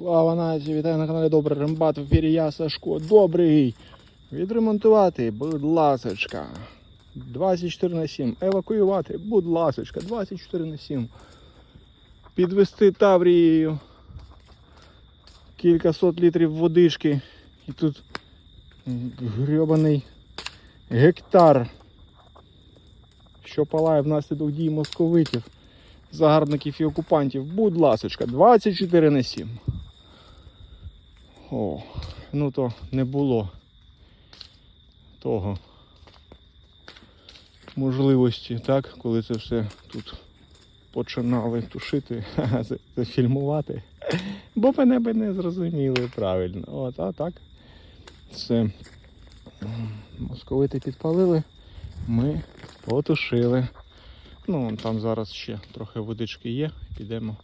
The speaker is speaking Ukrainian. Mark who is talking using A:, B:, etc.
A: Слава нації, вітаю на каналі Добрий Рембат. В ефірі я Сашко. Добрий. Відремонтувати, будь ласочка. 24 на 7. Евакуювати, будь ласочка, 24 на 7. Підвести Таврією. Кількасот літрів водишки. І тут грьобаний гектар, що палає внаслідок дій московитів загарбників і окупантів. Будь ласочка, 24 на 7. О, ну то не було того можливості, так, коли це все тут починали тушити, зафільмувати. Бо мене би не зрозуміли правильно. От, а так. Все. Московити підпалили, ми потушили. Ну, там зараз ще трохи водички є. Підемо